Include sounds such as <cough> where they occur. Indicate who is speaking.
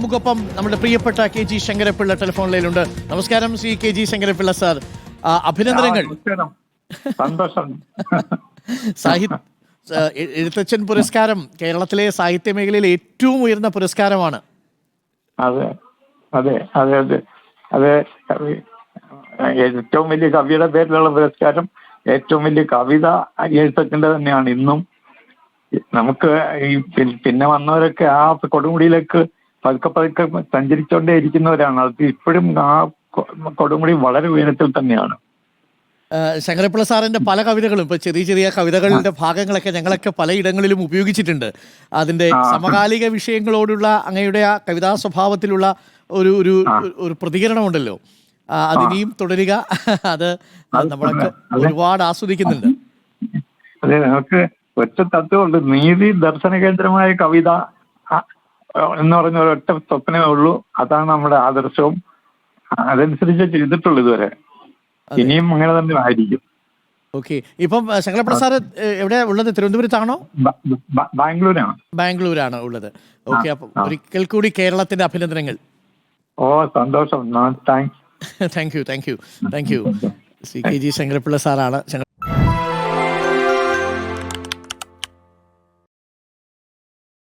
Speaker 1: നമുക്കൊപ്പം നമ്മുടെ പ്രിയപ്പെട്ട കെ ജി ശങ്കരപ്പിള്ള ടെലിഫോണിലുണ്ട് നമസ്കാരം Shri K G Sankarappilla sir. അഭിനന്ദനങ്ങൾ. സാഹിത്യ എഴുത്തച്ഛൻ പുരസ്കാരം കേരളത്തിലെ സാഹിത്യ മേഖലയിൽ ഏറ്റവും ഉയർന്ന പുരസ്കാരമാണ്.
Speaker 2: അതെ അതെ അതെ അതെ. അതെ ഏറ്റവും വലിയ കവിയുടെ പേരിലുള്ള പുരസ്കാരം ഏറ്റവും വലിയ കവിത എഴുത്തച്ഛന്റെ തന്നെയാണ് ഇന്നും. നമുക്ക് ഈ പിന്നെ വന്നവരൊക്കെ ആ കൊടുമുടിയിലേക്ക് പതുക്കെ പതുക്കെ സഞ്ചരിച്ചുകൊണ്ടേ ഇരിക്കുന്നവരാണ്. അത് ഇപ്പോഴും ആ കൊടുമുടി വളരെ ഉയരത്തിൽ തന്നെയാണ്.
Speaker 1: ശങ്കരപ്പിള്ള സാറിന്റെ പല കവിതകളും ഇപ്പൊ ചെറിയ ചെറിയ കവിതകളുടെ ഭാഗങ്ങളൊക്കെ ഞങ്ങളൊക്കെ പലയിടങ്ങളിലും ഉപയോഗിച്ചിട്ടുണ്ട്. അതിന്റെ സമകാലിക വിഷയങ്ങളോടുള്ള അങ്ങയുടെ ആ കവിതാ സ്വഭാവത്തിലുള്ള ഒരു ഒരു ഒരു പ്രതികരണമുണ്ടല്ലോ. അതിനെയും തുടരുക. അത് നമ്മളൊക്കെ ഒരുപാട് ആസ്വദിക്കുന്നുണ്ട്.
Speaker 2: അതെ നമുക്ക് ഒറ്റ തത്വമുണ്ട്. നീതി ദർശന കേന്ദ്രമായ കവിത എന്ന് പറഞ്ഞ ഒരൊറ്റ സ്വപ്നമേ ഉള്ളൂ. അതാണ് നമ്മുടെ ആദർശവും. അതനുസരിച്ച് ചെയ്തിട്ടുള്ളൂ ഇതുവരെ. ഇനിയും അങ്ങനെ തന്നെ ആയിരിക്കും.
Speaker 1: ഓക്കെ. ഇപ്പം ശങ്കരപ്രസാദ് എവിടെ ഉള്ളത്? തിരുവനന്തപുരത്താണോ?
Speaker 2: ബാംഗ്ലൂരാണ്.
Speaker 1: ബാംഗ്ലൂരാണ് ഉള്ളത്. ഓക്കെ അപ്പം ഒരിക്കൽ കൂടി കേരളത്തിന്റെ അഭിനന്ദനങ്ങൾ.
Speaker 2: ഓ സന്തോഷം. Thanks <laughs>
Speaker 1: thank you thank you. Thank you. C K G Sankarappilla സാറാണ്.